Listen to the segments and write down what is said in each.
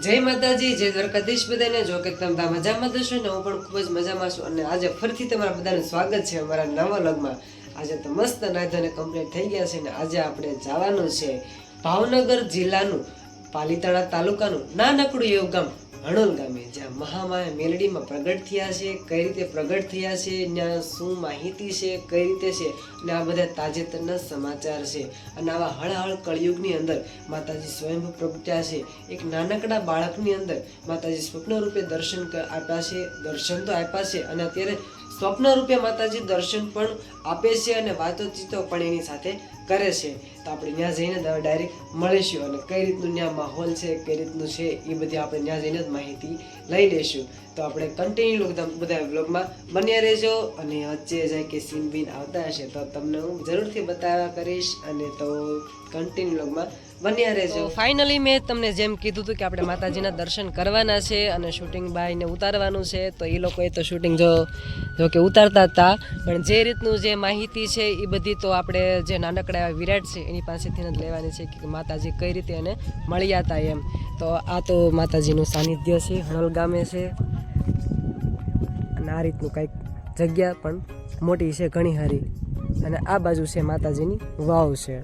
જય માતાજી, જય દ્વારકાધીશ બધાને. જો કે તમે બધા મજામાં જશો ને, હું પણ ખૂબ જ મજામાં છું. અને આજે ફરીથી તમારા બધાનું સ્વાગત છે અમારા નવા લગમાં આજે તો મસ્ત નાયધોને કમ્પ્લીટ થઈ ગયા છે ને, આજે આપણે જવાનું છે ભાવનગર જિલ્લાનું પાલીતાણા તાલુકાનું નાનકડું એવું ગામ. હણોલ ગામે જ્યાં મહામાયા મેલડીમાં પ્રગટ થયા છે, કઈ રીતે પ્રગટ થયા છે ત્યાં શું માહિતી છે, કઈ રીતે છે અને આ બધા તાજેતરના સમાચાર છે. અને આવા હળહળ કળિયુગની અંદર માતાજી સ્વયંભૂ પ્રગટ્યા છે. એક નાનકડા બાળકની અંદર માતાજી સ્વપ્ન રૂપે દર્શન આપ્યા છે, દર્શન તો આપ્યા છે, અને અત્યારે સ્વપ્ન રૂપે માતાજી દર્શન પણ આપે છે અને વાતોચીતો પણ એની સાથે કરે છે. તો આપણે ત્યાં જઈને ડાયરેક્ટ મળીશું અને કઈ રીતનું ત્યાં માહોલ છે, કઈ રીતનું છે, એ બધી આપણે ત્યાં જઈને જ માહિતી લઈ લઈશું. તો આપણે કન્ટિન્યુ બધા બ્લોગમાં બન્યા રહેજો અને વચ્ચે જાય કે સીન બીન આવતા હશે તો તમને હું જરૂરથી બતાવ્યા કરીશ અને તો કન્ટિન્યુ બ્લોગમાં બન્યા રહેજો. ફાઇનલી મેં તમને જેમ કીધું હતું કે આપણે માતાજીના દર્શન કરવાના છે અને શૂટિંગ બાયને ઉતારવાનું છે, તો એ લોકોએ તો શૂટિંગ જો જો કે ઉતારતા હતા. પણ જે રીતનું જે માહિતી છે એ બધી તો આપણે જે નાનકડા એવા વિરાટ છે એની પાસેથી જ લેવાની છે કે માતાજી કઈ રીતે એને મળ્યા હતા એમ. તો આ તો માતાજીનું સાનિધ્ય છે હણોલ ગામે છે. આ રીતનું કંઈક જગ્યા પણ મોટી છે ઘણી હારી અને આ બાજુ છે માતાજીની વાવ છે.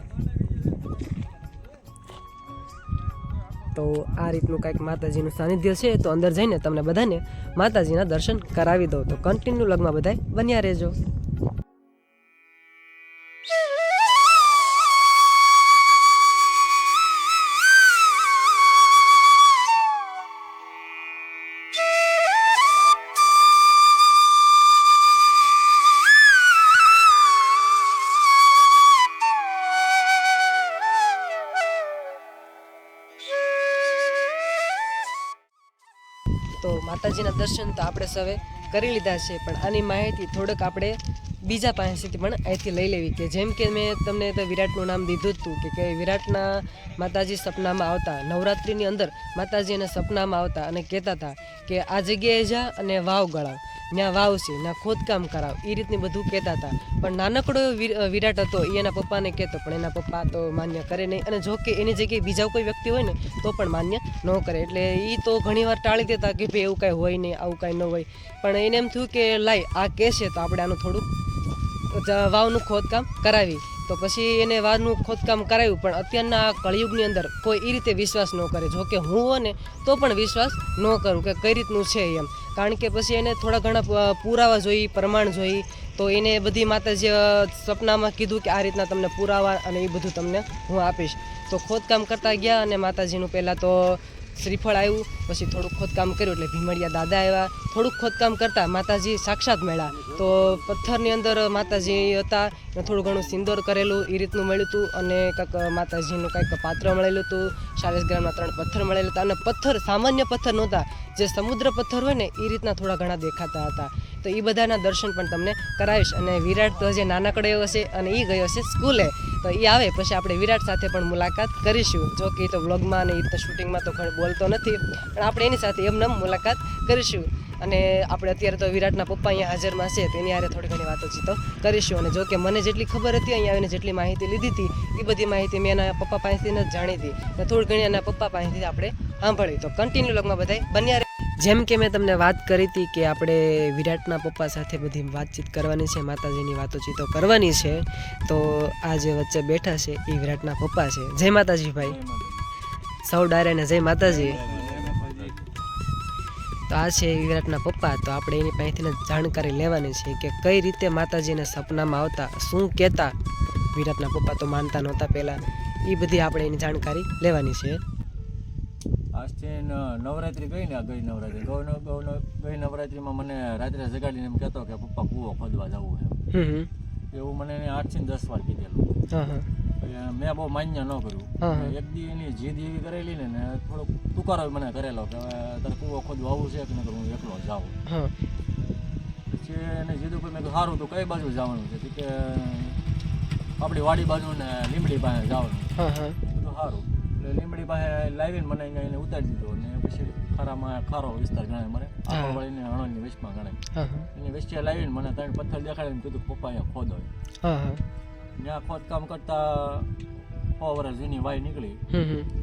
તો આ રીતનું કંઈક માતાજીનું સાનિધ્ય છે તો અંદર જઈને તમને બધાને માતાજીના દર્શન કરાવી દો તો કન્ટિન્યુ લગમાં બધાય બન્યા રહેજો. માતાજીના દર્શન તો આપણે સૌએ કરી લીધા છે પણ આની માહિતી થોડોક આપણે બીજા પાસેથી પણ અહીંથી લઈ લેવી કે જેમ કે મેં તમને તો વિરાટનું નામ દીધું જ હતું કે વિરાટના માતાજી સપનામાં આવતા, નવરાત્રિની અંદર માતાજી એને સપનામાં આવતા અને કહેતા હતા કે આ જગ્યાએ જા અને વાવ ગળાવ ત્યાં વાવશે ત્યાં ખોદકામ કરાવ એ રીતની બધું કહેતા હતા. પણ નાનકડો વિરાટ હતો એ એના પપ્પાને કહેતો, પણ એના પપ્પા તો માન્ય કરે નહીં. અને જો કે એની જગ્યાએ બીજા કોઈ વ્યક્તિ હોય ને, તો પણ માન્ય ન કરે. એટલે એ તો ઘણીવાર ટાળી દેતા કે ભાઈ એવું કાંઈ હોય નહીં, આવું કાંઈ ન હોય. પણ એને એમ થયું કે લાય, આ કહેશે તો આપણે આનું થોડુંક વાવનું ખોદકામ કરાવી. તો પછી એને વાવનું ખોદકામ કરાવ્યું, પણ અત્યારના કળિયુગની અંદર કોઈ એ રીતે વિશ્વાસ ન કરે. જો કે હું હોને તો પણ વિશ્વાસ ન કરું કે કઈ રીતનું છે એમ. કારણ કે પછી એને થોડા ઘણા પુરાવા જોઈ, પ્રમાણ જોઈ, તો એને બધી માતાજી સપનામાં કીધું કે આ રીતના તમને પુરાવા અને એ બધું તમને હું આપીશ. તો ખોદકામ કરતા ગયા અને માતાજીનું પહેલાં તો શ્રીફળ આવ્યું, પછી થોડુંક ખોદકામ કર્યું એટલે ભીમડિયા દાદા આવ્યા. થોડુંક ખોદકામ કરતા માતાજી સાક્ષાત મળ્યા. તો પથ્થરની અંદર માતાજી હતા થોડું ઘણું સિંદોર કરેલું એ રીતનું મળ્યું હતું અને કંઈક માતાજીનું કંઈક પાત્ર મળેલું હતું ચાલીસ ગ્રામના ત્રણ પથ્થર મળેલા હતા. અને પથ્થર સામાન્ય પથ્થર નહોતા. જે સમુદ્ર પથ્થર હોય ને એ રીતના થોડા ઘણા દેખાતા હતા. તો એ બધાના દર્શન પણ તમને કરાવીશ. અને વિરાટ તો હજી નાનકડો હશે અને એ ગયો છે સ્કૂલે. તો એ આવે, પછી આપણે વિરાટ સાથે પણ મુલાકાત કરીશું. જો કે એ તો વ્લોગમાં અને એ શૂટિંગમાં તો ઘણું બોલતો નથી. પણ આપણે એની સાથે એમને મુલાકાત કરીશું. અને આપણે અત્યારે તો વિરાટના પપ્પા અહીંયા હાજરમાં છે, તેની આરે થોડી ઘણી વાતોચીતો કરીશું. અને જો કે મને જેટલી ખબર હતી, અહીંયા આવીને જેટલી માહિતી લીધી હતી એ બધી માહિતી મેં એના પપ્પા પાસેથી જ જાણી હતી. થોડી ઘણી એના પપ્પા પાસેથી આપણે સાંભળી. તો કન્ટિન્યુ લગમાં બધાય બન્યા. જેમ કે મેં તમને વાત કરી હતી કે આપણે વિરાટના પપ્પા સાથે બધી વાતચીત કરવાની છે માતાજીની વાતોચીતો કરવાની છે તો આ જે વચ્ચે બેઠા છે એ વિરાટના પપ્પા છે. જય માતાજી ભાઈ. સૌ ડાયરાને જય માતાજી. તો આ છે વિરાટના પપ્પા તો આપણે એની પાસેથી જાણકારી લેવાની છે કે કઈ રીતે માતાજીને સપનામાં આવતા શું કહેતા વિરાટના પપ્પા તો માનતા નહોતા પહેલાં. એ બધી આપણે એની જાણકારી લેવાની છે. આજથી નવરાત્રી ગઈ ને ગઈ નવરાત્રી. ગૌ ગૌ ગઈ નવરાત્રીમાં મને રાત્રે જગાડીને એમ કહેતો કે પપ્પા કૂવો ખોદવા જવું એમ એવું મને એને આઠથી દસ વાર કીધેલું. મેં બહુ માન્ય ન કર્યું. એક દી એની જીદ એવી કરેલી ને ને થોડોક તુકારો મને કરેલો કે હવે તારે કૂવો ખોદવા આવું છે કે નહીં હું એકલો જાઉં? પછી એને જીદ ઉપર મેં સારું તો કઈ બાજુ જવાનું છે? કે આપણી વાડી બાજુ ને લીમડી પાસે જવાનું. હા સારું એટલે પાસે લાવીને મને અહીંયા એને ઉતારી દીધો અને પછી ખારામાં ખારો વિસ્તાર ગણાય મારે. આંબળવાળીને હણોલની વેચમાં ગણાય. એની વચ્ચે લાવીને મને ત્રણ પથ્થર દેખાડીને કીધું પપ્પા અહીંયા ખોદો ત્યાં ખોદકામ કરતા સો વર્ષ જૂની વાય નીકળી.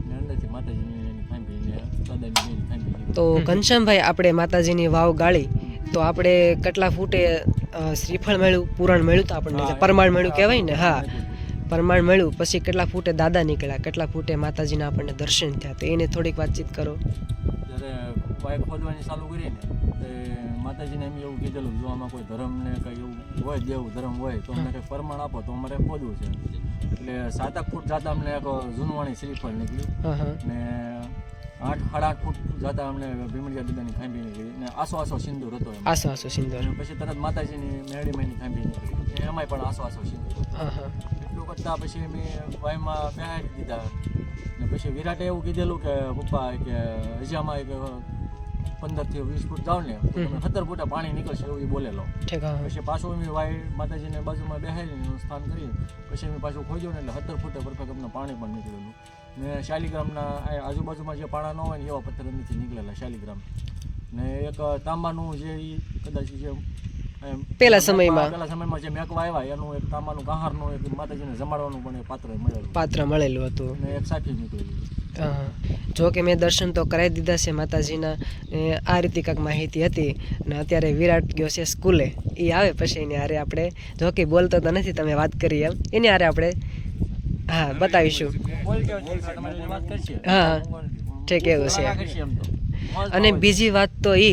ને અંદરથી માતાજીની એની ફાંભીને દાદાની એની ખાઈ તો ઘનશ્યામભાઈ આપણે માતાજીની વાવ ગાળી. તો આપણે કેટલા ફૂટે શ્રીફળ મળ્યું પુરાણ મળ્યું તો આપણને? પરમાણ મળ્યું કહેવાય ને? હા. પરમાણ મળ્યું પછી કેટલા ફૂટે દાદા નીકળ્યા કેટલા ફૂટે માતાજીના આપણને દર્શન થયા તો એને થોડીક વાતચીત કરો. જ્યારે બાઇક ખોદવાની ચાલુ કરી ને તે માતાજીને એમ એવું કીધેલું જો આમાં કોઈ ધર્મ ને કંઈ એવું હોય દેવું ધર્મ હોય તો અમને કંઈ પ્રમાણ આપો તો અમારે ખોદવું છે. એટલે સાત આઠ ફૂટ જાતા અમને એક જૂનવાણી શ્રીફળ નીકળ્યું ને આઠ સાડા આઠ ફૂટ જતા અમને ભીમડિયા દાદાની ખાંભી નીકળી. ને આસો આસો સિંદૂર હતો આસો આસો સિંદર. પછી તરત માતાજીની મેળીમાંની ખાંભી નીકળી. એમાંય પણ આસો આસો સિંદૂર કરતાં પછી મેં વાયમાં બેહાડી દીધા. ને પછી વિરાટે એવું કીધેલું કે પપ્પા કે હજી એક એક પંદરથી વીસ ફૂટ જાવ ને સત્તર ફૂટ પાણી નીકળશે એવું એ બોલેલો. પછી પાછું અમે વાય માતાજીને બાજુમાં બેહાડીને સ્થાન કરી પછી અમે પાછું ખોજ્યું ને એટલે સત્તર ફૂટે પરફેક્ટ અમને પાણી પણ નીકળેલું. ને શાલિગ્રામના આજુબાજુમાં જે પાણા ન હોય ને એવા પથ્થર અંદરથી નીકળેલા શાલિગ્રામ. ને એક તાંબાનું જે કદાચ જે પેલા સમયમાં. પેલા સમયમાં જે મેકવા આવ્યા એનું એક તાંબાનું કહારનું એક માતાજીને જમાડવાનું પણ પાત્ર મળેલું. પાત્ર મળેલું હતું. ને એક સાખી નીકળેલી. જો કે મેં દર્શન તો કરાવી દીધા છે માતાજીના આ રીતે કાંઈક માહિતી હતી. અને અત્યારે વિરાટ ગયો છે સ્કૂલે. એ આવે પછી એની હારે આપણે જો કે બોલતો તો નથી તમે વાત કરી એમ. એની હારે આપણે હા બતાવીશું. હા, ઠીક એવું છે. અને બીજી વાત તો એ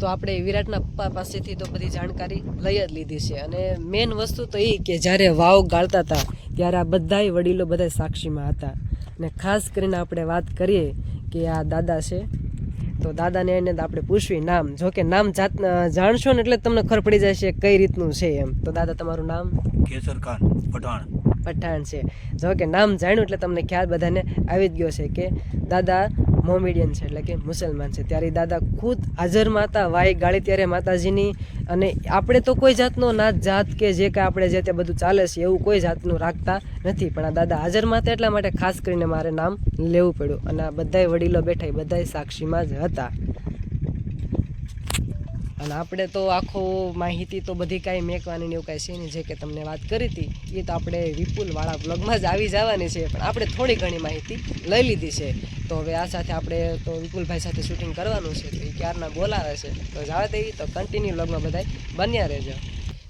તો આપણે વિરાટના પપ્પા પાસેથી તો બધી જાણકારી લઈ જ લીધી છે. અને મેન વસ્તુ તો એ કે જ્યારે વાવ ગાળતા હતા ત્યારે આ બધાય વડીલો બધા સાક્ષીમાં હતા. અને ખાસ કરીને આપણે વાત કરીએ કે આ દાદા છે તો દાદાને એને આપણે પૂછવી નામ. જો કે નામ જાત જાણશો ને એટલે તમને ખબર પડી જાય છે કઈ રીતનું છે એમ. તો દાદા તમારું નામ? કેસર ખાન પઠાણ. પઠાણ છે. જો કે નામ જાણ્યું એટલે તમને ખ્યાલ બધાને આવી જ ગયો છે કે દાદા મોમેડિયન છે, એટલે કે મુસલમાન છે. ત્યારે દાદા ખુદ હાજરમાં હતા વાય ગાળી ત્યારે માતાજીની. અને આપણે તો કોઈ જાતનો નાત જાત કે જે કાંઈ આપણે જે તે બધું ચાલે છે, એવું કોઈ જાતનું રાખતા નથી. પણ આ દાદા હાજરમાં હતા એટલા માટે ખાસ કરીને મારે નામ લેવું પડ્યું. અને આ બધાય વડીલો બેઠા એ બધાય સાક્ષીમાં જ હતા. અને આપણે તો આખો માહિતી તો બધી કાંઈ મેકવાની એવું કાંઈ છે નહીં. જે કે તમને વાત કરી હતી, એ તો આપણે વિપુલવાળા બ્લોગમાં જ આવી જવાની છે, પણ આપણે થોડી ઘણી માહિતી લઈ લીધી છે. તો હવે આ સાથે આપણે તો વિપુલભાઈ સાથે શૂટિંગ કરવાનું છે, તો એ ક્યારના બોલાવે છે, તો જવા દઈએ તો કન્ટિન્યુ બ્લોગમાં બધાય બન્યા રહેજો.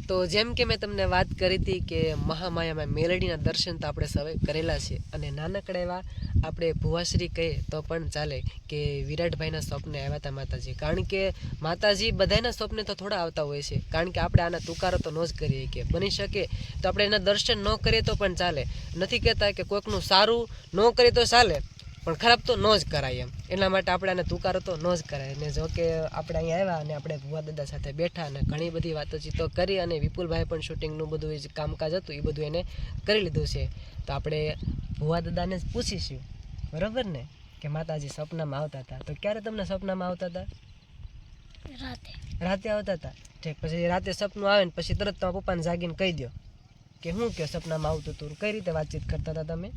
તો જેમ કે મેં તમને વાત કરી હતી કે મહામાયામાં મેલડીના દર્શન તો આપણે સૌએ કરેલા છે, અને નાનકડા એવા આપણે ભુવાશ્રી કહીએ તો પણ ચાલે કે વિરાટભાઈના સ્વપ્ને આવ્યા હતા માતાજી. કારણ કે માતાજી બધાના સ્વપ્ને તો થોડા આવતા હોય છે. કારણ કે આપણે આના તુકારો તો ન જ કરીએ કે બની શકે તો આપણે એના દર્શન ન કરીએ તો પણ ચાલે. નથી કહેતા કે કોઈકનું સારું ન કરીએ તો ચાલે. પણ ખરાબ તો ન જ કરાય એમ. એટલા માટે આપણે આને તુકારો તો ન જ કરાય. ને જો કે આપણે અહીંયા આવ્યા અને આપણે ભુવા દાદા સાથે બેઠા અને ઘણી બધી વાતચીતો કરી અને વિપુલભાઈ પણ શૂટિંગનું બધું જ કામકાજ હતું એ બધું એને કરી લીધું છે. તો આપણે ભુવા દાદાને જ પૂછીશું. બરાબર ને? કે માતાજી સપનામાં આવતા હતા. તો ક્યારે તમને સપનામાં આવતા હતા? રાતે. રાતે આવતા હતા? ઠીક પછી રાતે સપનું આવે ને પછી તરત તમારા પપ્પાને જાગીને કહી દો કે હું કે સપનામાં આવતું હતું? કઈ રીતે વાતચીત કરતા હતા તમે?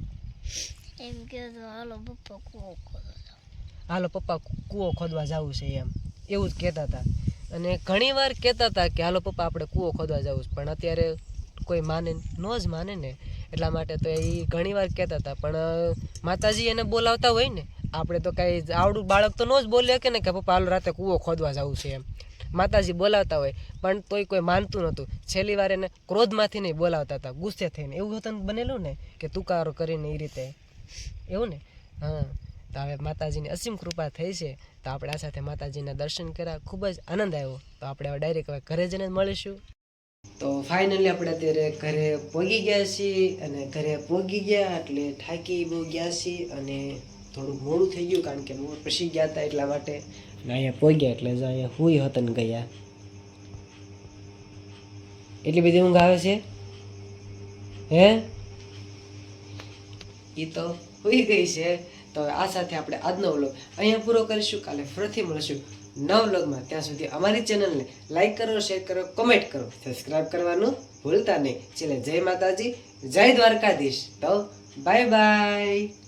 એમ કીધું હાલો, પપ્પા, કૂવો ખોદો હાલો, પપ્પા, કૂવો ખોદવા જવું છે એમ. એવું જ કહેતા હતા. અને ઘણી વાર કહેતા હતા કે, હાલો, પપ્પા, આપણે કૂવો ખોદવા જવું પણ અત્યારે કોઈ માને, ન જ માને ને. એટલા માટે તો એ ઘણી વાર કહેતા હતા. પણ માતાજી એને બોલાવતા હોય ને, આપણે તો કાંઈ આવડું બાળક તો ન જ બોલે કે ને કે, પપ્પા, હાલો, રાતે કૂવો ખોદવા જવું છે. એમ. માતાજી બોલાવતા હોય, પણ તોય કોઈ માનતું નહોતું. છેલ્લી વાર એને ક્રોધમાંથી નહીં બોલાવતા હતા. ગુસ્સે થઈને. એવું હતું બનેલું ને, કે તુકારો કરીને એ રીતે એવું ને? હા. તો હવે માતાજીની અસીમ કૃપા થઈ છે. તો આપણે આ સાથે માતાજીના દર્શન કર્યા. ખૂબ જ આનંદ આવ્યો. તો આપણે હવે ડાયરેક્ટ હવે ઘરે જઈને મળીશું. તો ફાઇનલી આપણે અત્યારે ઘરે પહોંચી ગયા છીએ અને ઘરે પહોંચી ગયા એટલે થાકી બહુ ગયા છીએ અને થોડું મોડું થઈ ગયું કારણ કે બહુ પછી ગયા હતા એટલા માટે. અહીંયા પહોંચ્યા એટલે જ અહીંયા હુઈ હતન ગયા. એટલી બધી ઊંઘ આવે છે? હે? એ તો હોઈ ગઈ છે. તો આ સાથે આપણે આજનો વ્લોગ અહીંયા પૂરો કરીશું. કાલે ફરીથી મળીશું નવ વ્લોગમાં. ત્યાં સુધી અમારી ચેનલને લાઈક કરો, શેર કરો, કોમેન્ટ કરો. સબસ્ક્રાઇબ કરવાનું ભૂલતા નહીં. છેલ્લે જય માતાજી, જય દ્વારકાધીશ. તો બાય બાય.